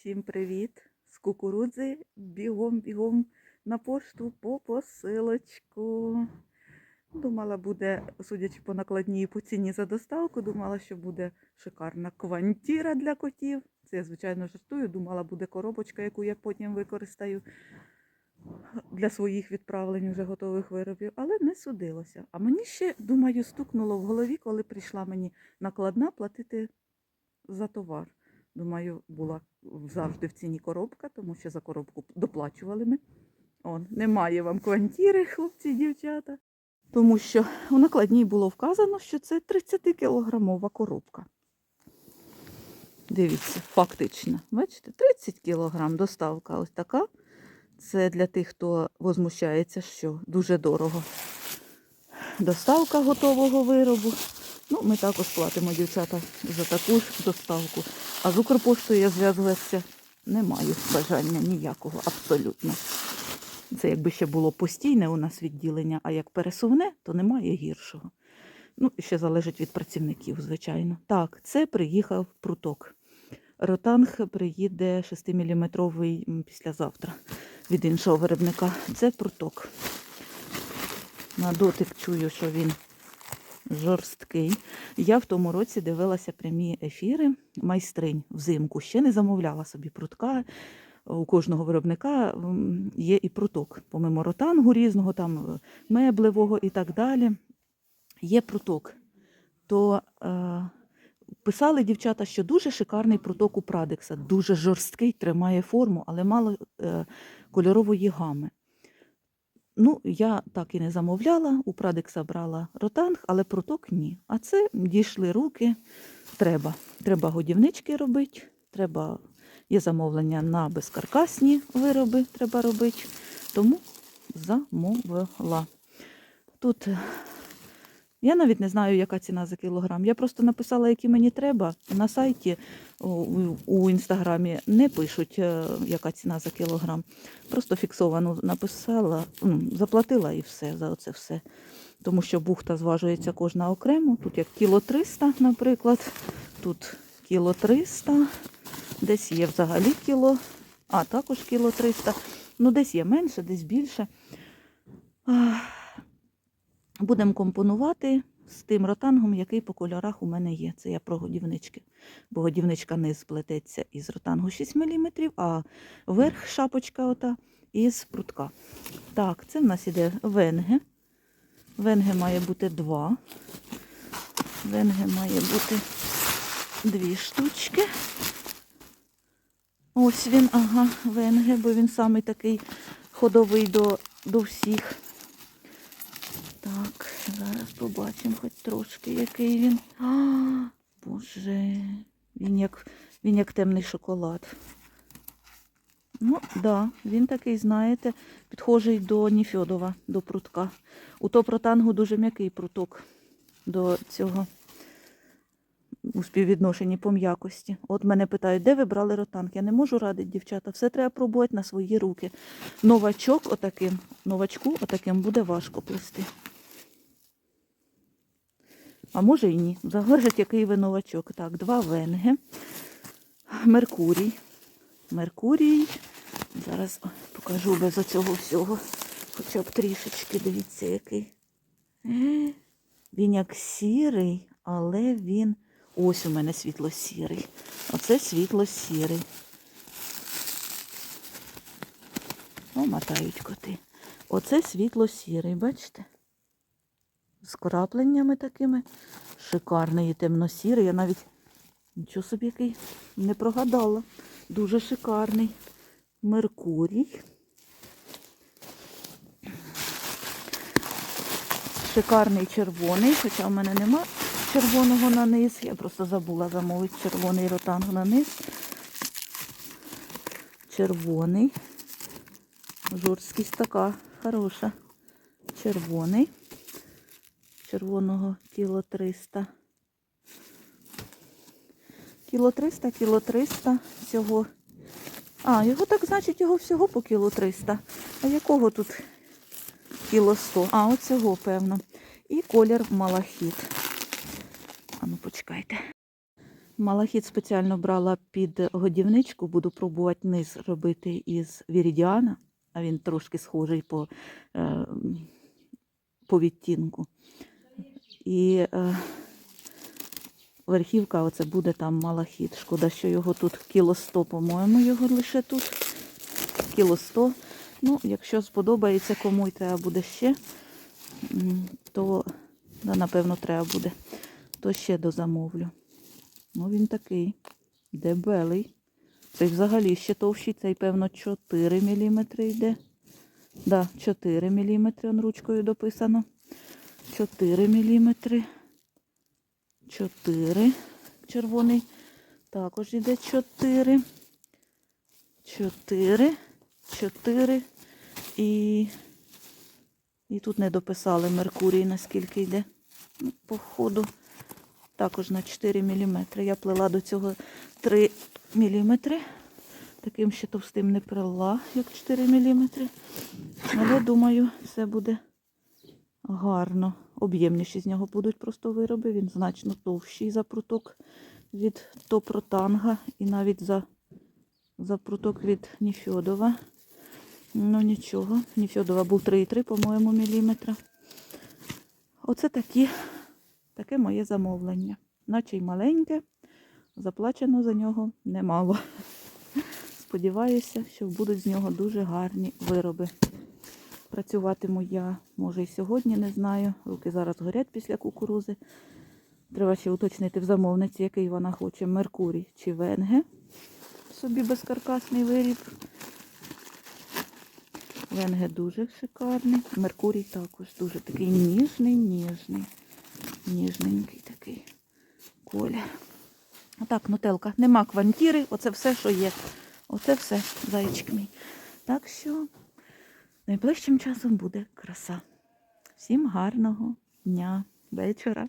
Всім привіт! З кукурудзи бігом-бігом на пошту по посилочку. Думала, буде, судячи по накладній і по ціні за доставку, думала, що буде шикарна квантіра для котів. Це я, звичайно, жартую. Думала, буде коробочка, яку я потім використаю для своїх відправлень вже готових виробів, але не судилося. А мені ще, думаю, стукнуло в голові, коли прийшла мені накладна платити за товар. Думаю, була завжди в ціні коробка, тому що за коробку доплачували ми. Он, немає вам квантіри, хлопці дівчата. Тому що у накладній було вказано, що це 30-кілограмова коробка. Дивіться, фактично. Бачите, 30 кілограм доставка ось така. Це для тих, хто возмущається, що дуже дорого. Доставка готового виробу. Ну, ми також платимо дівчата за таку ж доставку. А з Укрпоштою я зв'язуватися не маю бажання ніякого, абсолютно. Це якби ще було постійне у нас відділення, а як пересувне, то немає гіршого. Ну, ще залежить від працівників, звичайно. Так, це приїхав пруток. Ротанг приїде 6-мм післязавтра від іншого виробника. Це пруток. На дотик чую, що він жорсткий. Я в тому році дивилася прямі ефіри майстринь взимку. Ще не замовляла собі прутка. У кожного виробника є і пруток. Помимо ротангу різного, там е, меблевого і так далі. Є пруток. То е, писали дівчата, що дуже шикарний пруток у Прадекса. Дуже жорсткий, тримає форму, але мало е, кольорової гами. Ну, я так і не замовляла. У Прадекса брала ротанг, але пруток ні. А це дійшли руки. Треба. Треба годівнички робити, треба є замовлення на безкаркасні вироби, треба робити. Тому замовила. Тут я навіть не знаю, яка ціна за кілограм. Я просто написала, які мені треба. На сайті у, інстаграмі не пишуть, е, яка ціна за кілограм. Просто фіксовану написала, ну, заплатила і все за це все. Тому що бухта зважується кожна окремо. Тут як кіло 300, наприклад, тут кіло 300, десь є взагалі кіло, а також кіло 300. Ну, десь є менше, десь більше. Ах, Будемо компонувати з тим ротангом, який по кольорах у мене є. Це я про годівнички. Бо годівничка низ плететься із ротангу 6 мм, а верх шапочка ота із прутка. Так, це в нас іде венги. Венги має бути два. Венги має бути дві штучки. Ось він, ага, венги, бо він самий такий ходовий до, до всіх. Побачимо хоч трошки, який він. А, Боже, він як, він як темний шоколад. Ну, так, да, він такий, знаєте, підхожий до Ніфьодова, до прутка. У топротангу дуже м'який пруток до цього у співвідношенні по м'якості. От мене питають, де ви брали ротанг? Я не можу радити, дівчата. Все треба пробувати на свої руки. Новачок отаким, новачку отаким буде важко плести. А може і ні. Залежить, який ви новачок. Так, два венги. Меркурій. Меркурій. Зараз покажу без оцього всього. Хоча б трішечки, дивіться, який. Е, Він як сірий, але він. Ось у мене світло-сірий. Оце світло-сірий. О, мотають коти. Оце світло-сірий, бачите? З крапленнями такими. Шикарний і темно-сірий. Я навіть нічого собі який не прогадала. Дуже шикарний. Меркурій. Шикарний червоний, хоча в мене нема червоного на низ. Я просто забула замовити червоний ротанг на низ. Червоний. Жорсткість така хороша. Червоний. Червоного кіло 300. Кіло 300, кіло 300 всього. А, його так, значить, його всього по кіло 300. А якого тут кіло 100? А, оцього, певно. І колір малахіт. А ну почекайте. Малахіт спеціально брала під годівничку, буду пробувати низ робити із вірідіана, а він трошки схожий по, е, по відтінку. І е, верхівка оце буде там малахіт. Шкода, що його тут кіло 100, по-моєму, його лише тут. Кіло 100. Ну, якщо сподобається кому і треба буде ще, то да, напевно треба буде, то ще дозамовлю. Ну, він такий дебелий. Цей взагалі ще товщий, цей, певно, 4 мм йде. Да, 4 мм, ручкою дописано. 4 мм. 4. Червоний також йде 4. 4. 4. І, і тут не дописали Меркурій, наскільки йде. Ну, по ходу також на 4 мм. Я плела до цього 3 мм. Таким ще товстим не плела, як 4 мм. Але думаю, все буде гарно. Об'ємніші з нього будуть просто вироби. Він значно товщий за пруток від Топротанга і навіть за, за пруток від Ніфьодова. Ну нічого. Ніфьодова був 3,3, по-моєму, міліметра. Оце такі, таке моє замовлення. Наче й маленьке, заплачено за нього немало. Сподіваюся, що будуть з нього дуже гарні вироби. Працюватиму я, може, і сьогодні, не знаю. Руки зараз горять після кукурузи. Треба ще уточнити в замовниці, який вона хоче, Меркурій чи Венге. Собі безкаркасний виріб. Венге дуже шикарний. Меркурій також дуже такий ніжний, ніжний. Ніжненький такий колір. Отак, нутелка. Нема квантіри, оце все, що є. Оце все, зайчик мій. Так що найближчим часом буде краса. Всім гарного дня, вечора.